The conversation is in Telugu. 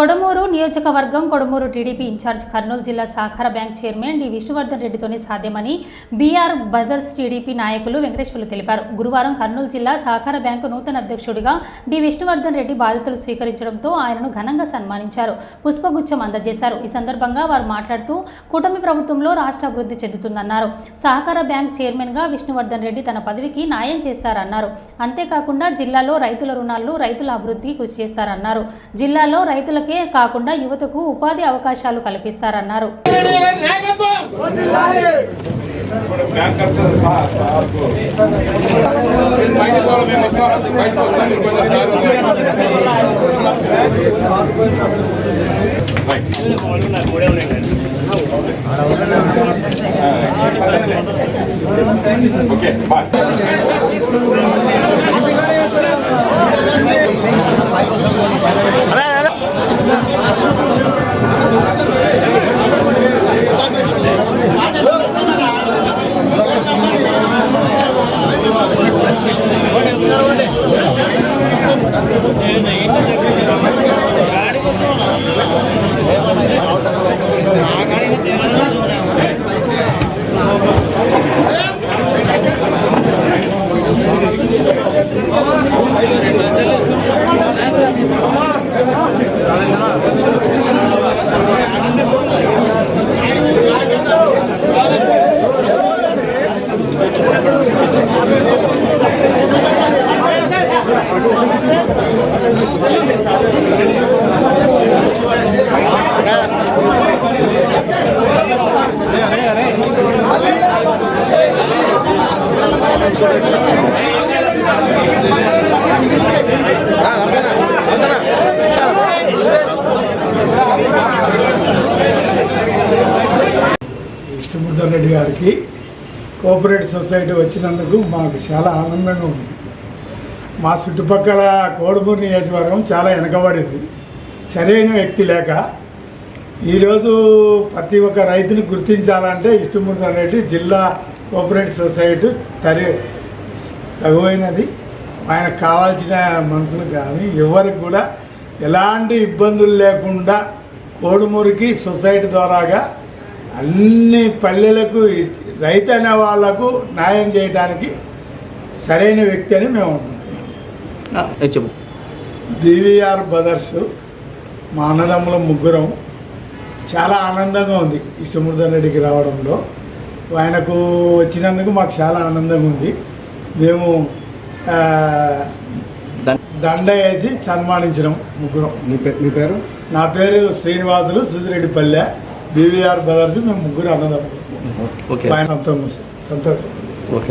కొడమూరు నియోజకవర్గం కొడమూరు టీడీపీ ఇన్ఛార్జ్ కర్నూలు జిల్లా సహకార బ్యాంక్ చైర్మన్ డి విష్ణువర్ధన్ రెడ్డితోనే సాధ్యమని బీఆర్ బదర్స్ టీడీపీ నాయకులు వెంకటేశ్వర్లు తెలిపారు. గురువారం కర్నూలు జిల్లా సహకార బ్యాంకు నూతన అధ్యక్షుడిగా డి విష్ణువర్ధన్ రెడ్డి బాధ్యతలు స్వీకరించడంతో ఆయనను ఘనంగా సన్మానించారు. పుష్పగుచ్చం అందజేశారు. ఈ సందర్భంగా వారు మాట్లాడుతూ కూటమి ప్రభుత్వంలో రాష్ట్ర అభివృద్ధి చెందుతుందన్నారు. సహకార బ్యాంక్ చైర్మన్గా విష్ణువర్ధన్ రెడ్డి తన పదవికి న్యాయం చేస్తారన్నారు. అంతేకాకుండా జిల్లాలో రైతుల రుణాలు రైతుల అభివృద్ధి కృషి చేస్తారన్నారు. జిల్లాలో రైతులకి కాకుండా యువతకు ఉపాధి అవకాశాలు కల్పిస్తారన్నారు. బ్యాంకర్స్ సా- కోసం విష్ణువర్ధన్ రెడ్డి గారికి కోఆపరేటివ్ సొసైటీ వచ్చినందుకు మాకు చాలా ఆనందంగా ఉంది. మా చుట్టుపక్కల కోడుమూరు నియోజకవర్గం చాలా వెనకబడింది. సరైన వ్యక్తి లేక ఈరోజు ప్రతి ఒక్క రైతుని గుర్తించాలంటే విష్ణువర్ధన్ రెడ్డి జిల్లా కోఆపరేటివ్ సొసైటీ తరి తగువైనది. ఆయనకు కావాల్సిన మనుషులు కానీ ఎవరికి కూడా ఎలాంటి ఇబ్బందులు లేకుండా కోడుమూరికి సొసైటీ ద్వారాగా అన్ని పల్లెలకు రైతు అనే వాళ్ళకు న్యాయం చేయడానికి సరైన వ్యక్తి అని మేము అనుకుంటున్నాం. బీవీఆర్ బ్రదర్స్ మా అన్నదమ్ముల ముగ్గురం చాలా ఆనందంగా ఉంది. విష్ణువర్ధన్ రెడ్డికి రావడంలో ఆయనకు వచ్చినందుకు మాకు చాలా ఆనందంగా ఉంది. మేము దండ వేసి సన్మానించినాం ముగ్గురం. మీ పేరు? నా పేరు శ్రీనివాసులు సుధిరెడ్డిపల్లె బీవీఆర్ బ్రదర్స్ మేము ముగ్గురు అన్నదమ్ములు. ఓకే. ఆయన సంతోషం సంతోషం. ఓకే.